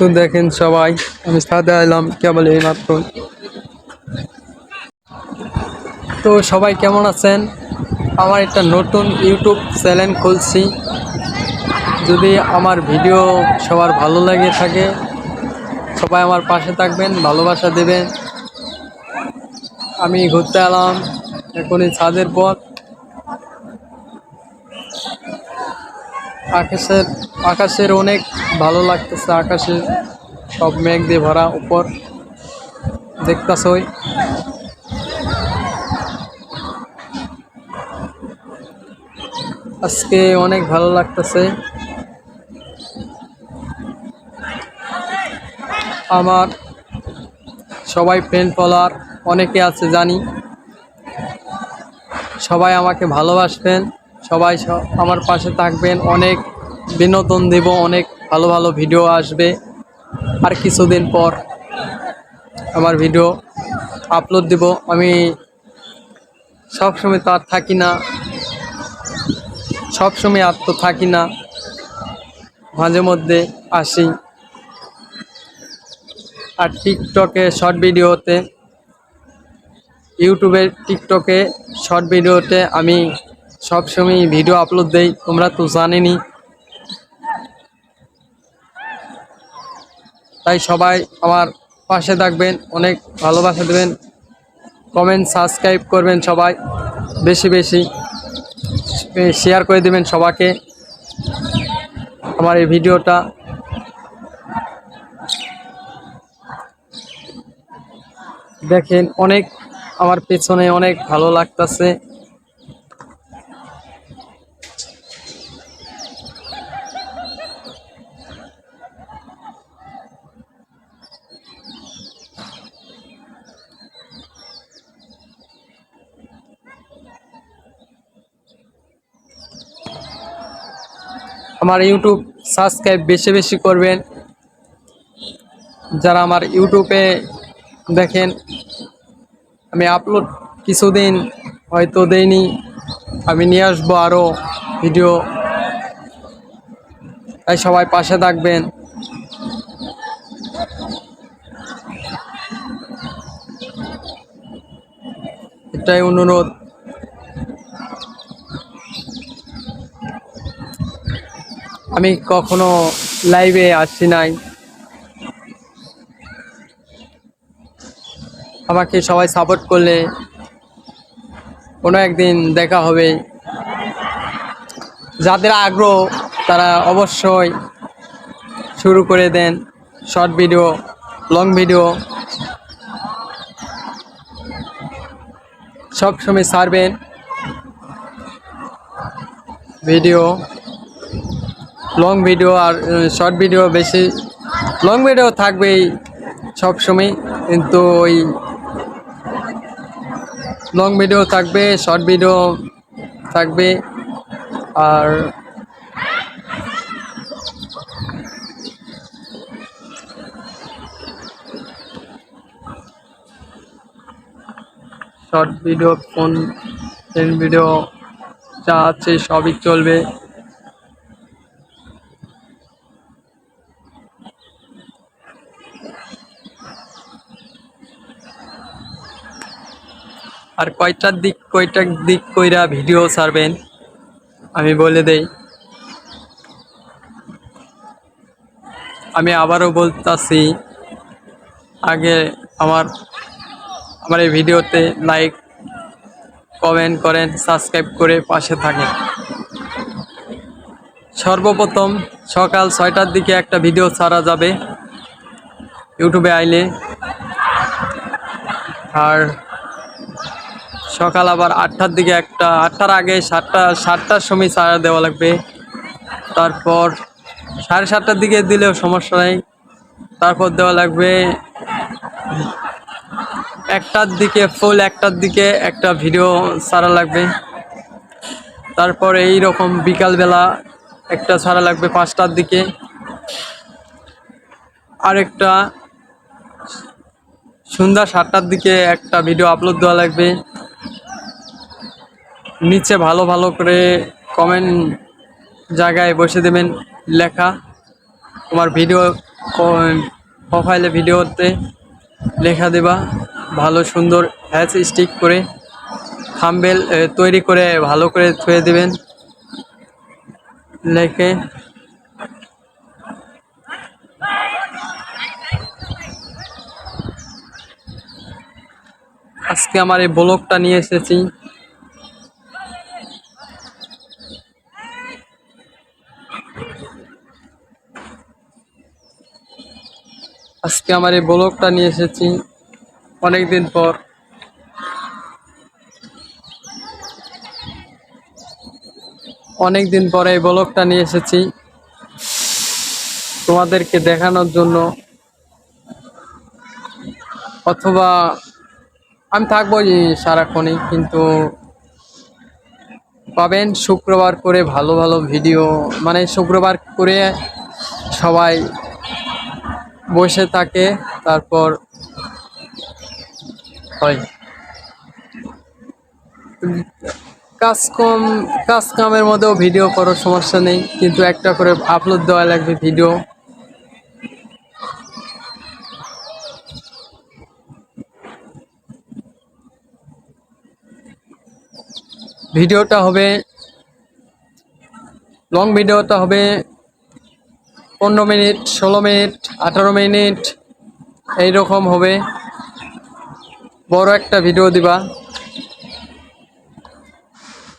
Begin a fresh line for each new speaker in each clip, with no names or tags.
তো দেখেন সবাই। আমি সাদা এলাম, কেবল এই মাত্র তো সবাই কেমন আছেন? আমার একটা নতুন ইউটিউব চ্যানেল খুলছি। যদি আমার ভিডিও সবার ভালো লাগে থাকে, সবাই আমার পাশে থাকবেন, ভালোবাসা দেবেন। আমি ঘুরতে এলাম, এখনই ছাদের পর। আকাশের আকাশের অনেক ভালো লাগতেছে। আকাশে সব মেঘ দিয়ে ভরা উপর। দেখতেছই। আজকে অনেক ভালো লাগতেছে। আমার সবাই ফ্রেন্ড ফলোয়ার অনেকে আছে জানি। সবাই আমাকে ভালোবাসবেন। সবাই আমার পাশে থাকবেন। অনেক বিনোদন দেব, অনেক ভালো ভালো ভিডিও আসবে। আর কিছুদিন পর আমার ভিডিও আপলোড দেব। আমি সবসময় তো আর থাকি না। সবসময় আর তো থাকি না। মাঝে মধ্যে আসি। আর টিকটকে শর্ট ভিডিওতে ইউটিউবে টিকটকে শর্ট ভিডিওতে আমি সবসময় ভিডিও আপলোড দেই। তোমরা তো জানেনি। তাই সবাই আমার পাশে থাকবেন, অনেক ভালোবাসা দেবেন। কমেন্ট সাবস্ক্রাইব করবেন সবাই, বেশি বেশি। শেয়ার করে দেবেন সবাইকে। আমার এই ভিডিওটা। দেখেন, অনেক আমার পেছনে অনেক ভালো লাগতেছে। আমার ইউটিউব সাবস্ক্রাইব বেশি বেশি করবেন। যারা আমার ইউটিউবে দেখেন, আমি আপলোড কিছুদিন হয়তো দেইনি, আমি নিয়ে আসব আরও ভিডিও তাই সবাই পাশে থাকবেন। এটাই অনুরোধ। আমি কখনো লাইভে আসছি নাই। আমাকে সবাই সাপোর্ট করলে কোনো একদিন দেখা হবে। যাদের আগ্রহ, তারা অবশ্যই শুরু করে দেন শর্ট ভিডিও লং ভিডিও সব সময় ছাড়বেন ভিডিও লং ভিডিও আর শর্ট ভিডিও বেশি। লং ভিডিও থাকবেই সব সময় কিন্তু ওই লং ভিডিও থাকবে শর্ট ভিডিও থাকবে, আর শর্ট ভিডিও ফোন ভিডিও যা আছে সবই চলবে। আর কয়টার দিক কয়টার দিক কইরা ভিডিও ছাড়বেন, আমি বলে দেই। আমি আবারও বলতাছি, আগে আমার আমার এই ভিডিওতে লাইক, কমেন্ট করেন, সাবস্ক্রাইব করে পাশে থাকেন। সর্বপ্রথম সকাল ছয়টার দিকে একটা ভিডিও ছাড়া যাবে, ইউটিউবে আইলে। আর সকাল আবার আটটার দিকে একটা, আটটার আগে সাতটা, সাতটার সময় ছাড়া দেওয়া লাগবে। তারপর সাড়ে সাতটার দিকে দিলেও সমস্যা নেই। তারপর দেওয়া লাগবে একটার দিকে ফুল, একটার দিকে একটা ভিডিও ছাড়া লাগবে। তারপর এই রকম বিকালবেলা একটা ছাড়া লাগবে পাঁচটার দিকে। আরেকটা সন্ধ্যা সাতটার দিকে একটা ভিডিও আপলোড দেওয়া লাগবে। নিচে ভালো ভালো করে কমেন্ট জায়গায় বসে দেবেন লেখা। তোমার ভিডিও প্রোফাইলে ভিডিওতে লেখা দেবা। ভালো সুন্দর হ্যাচ স্টিক করে থাম্বেল তৈরি করে ভালো করে থুয়ে দিবেন। লেখে। আজকে আমার এই ব্লগটা নিয়ে এসেছি। আজকে আমার এই ব্লগটা নিয়ে এসেছি অনেক দিন পর। অনেক দিন পরে এই ব্লগটা নিয়ে এসেছি। তোমাদেরকে দেখানোর জন্য। অথবা আমি থাকব সারাক্ষণই, কিন্তু পাবেন শুক্রবার করে ভালো ভালো ভিডিও মানে শুক্রবার করে সবাই বসে থাকে, তারপর হয়। কাজ কম কাজ কামের মধ্যেও ভিডিও করার সমস্যা নেই, কিন্তু একটা করে আপলোড দেওয়া লাগবে ভিডিও ভিডিওটা হবে লং ভিডিওটা হবে পনেরো মিনিট, ষোলো মিনিট, আঠারো মিনিট, এইরকম হবে। বড় একটা ভিডিও দিবা।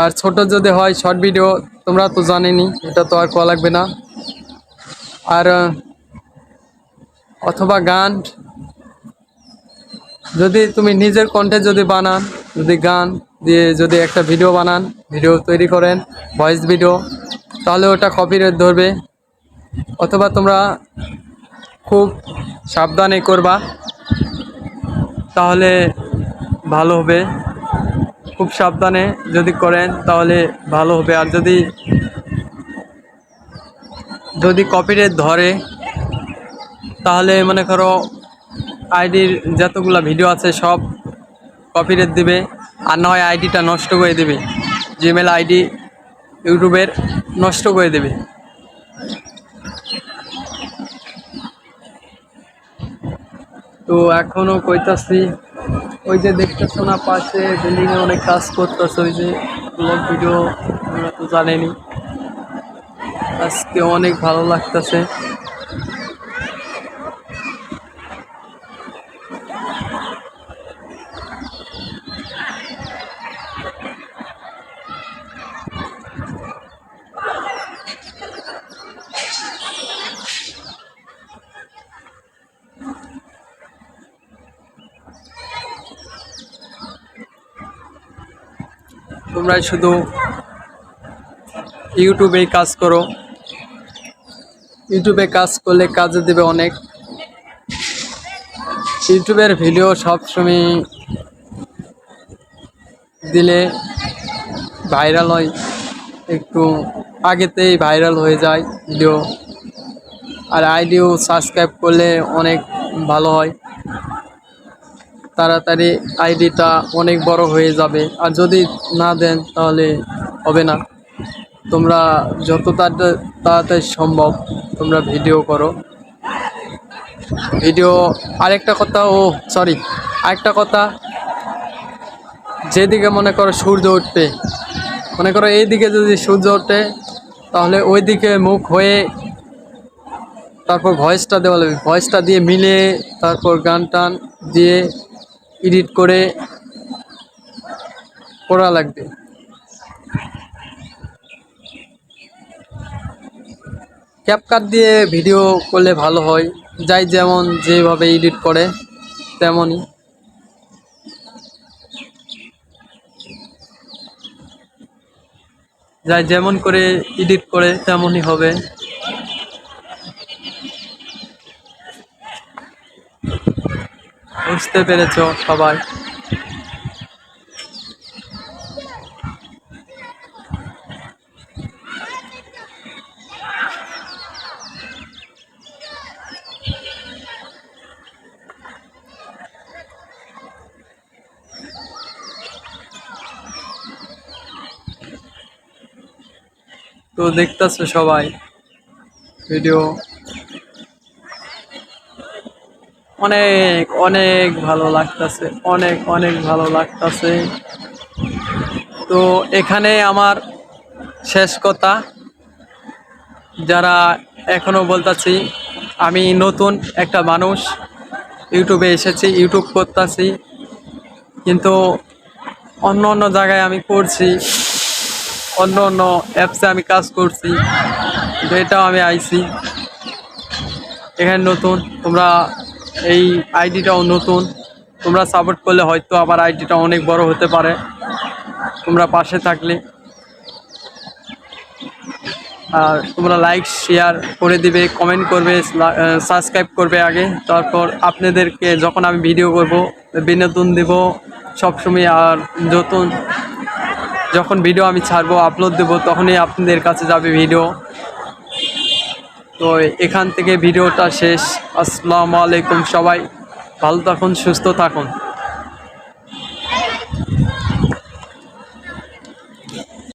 আর ছোট যদি হয়, শর্ট ভিডিও, তোমরা তো জানেনি, এটা তো আর করা লাগবে না। আর, অথবা গান। যদি তুমি নিজের কণ্ঠে যদি বানান, যদি গান দিয়ে যদি একটা ভিডিও বানান, ভিডিও তৈরি করেন, ভয়েস ভিডিও, তাহলে ওটা কপিরাইট ধরবে। অথবা তোমরা খুব সাবধানে করবা, তাহলে ভালো হবে। খুব সাবধানে যদি করেন, তাহলে ভালো হবে। আর যদি যদি কপিরাইট ধরে, তাহলে মনে করো আইডির যতগুলো ভিডিও আছে, সব কপিরাইট দিবে। আর না হয় আইডিটা নষ্ট করে দেবে। জিমেল আইডি ইউটিউবের নষ্ট করে দেবে। তো এখনও কইতাছি, ওই যে দেখতেছো না পাশে বিল্ডিংয়ে অনেক কাজ করতেছে, ওই যে ব্লগ ভিডিও আমরা তো জানেনি আজকে অনেক ভালো লাগতেছে। তোমরা শুধু ইউটিউবেই কাজ করো। ইউটিউবে কাজ করলে কাজে দেবে অনেক। ইউটিউবের ভিডিও সবসময় দিলে ভাইরাল হয়। একটু আগেতেই ভাইরাল হয়ে যায় ভিডিও। আর আইডিও সাবস্ক্রাইব করলে অনেক ভালো হয়। তাড়াতাড়ি আইডিটা অনেক বড় হয়ে যাবে। আর যদি না দেন তাহলে হবে না। তোমরা যত তাড়া- তাড়াতাড়ি সম্ভব তোমরা ভিডিও করো। ভিডিও আরেকটা কথা, ও সরি, আরেকটা কথা, যেদিকে মনে করো সূর্য উঠবে, মনে করো এইদিকে যদি সূর্য ওঠে, তাহলে ওইদিকে মুখ হয়ে তারপর ভয়েসটা দেওয়া লাগবে। ভয়েসটা দিয়ে মিলে তারপর গান টান দিয়ে এডিট করে করা লাগবে। ক্যাপকাট দিয়ে ভিডিও করলে ভালো হয়। যাই যেমন যেভাবে এডিট করে, তেমনই। যাই যেমন করে এডিট করে, তেমনই হবে। বুঝতে পেরেছ সবাই? তো দেখতেছো সবাই ভিডিও অনেক অনেক ভালো লাগতাছে, অনেক অনেক ভালো লাগতাছে। তো এখানে আমার শেষ কথা। যারা এখনও বলতাছি, আমি নতুন একটা মানুষ, ইউটিউবে এসেছি, ইউটিউব করতেছি। কিন্তু অন্য অন্য জায়গায় আমি করছি অন্য অন্য অ্যাপসে আমি কাজ করছি এটাও আমি আইছি। এখানে নতুন, তোমরা এই আইডিটাও নতুন। তোমরা সাপোর্ট করলে হয়তো আবার আইডিটা অনেক বড় হতে পারে। তোমরা পাশে থাকলে। আর তোমরা লাইক শেয়ার করে দিবে কমেন্ট করবে সাবস্ক্রাইব করবে আগে। তারপর আপনাদেরকে যখন আমি ভিডিও করব, বিনোদন দেব সবসময়। আর নতুন যখন ভিডিও আমি ছাড়বো আপলোড দেবো, তখনই আপনাদের কাছে যাবে ভিডিও তো এখান থেকে ভিডিওটা শেষ। আসসালামু আলাইকুম সবাই। ভালো থাকুন সুস্থ থাকুন।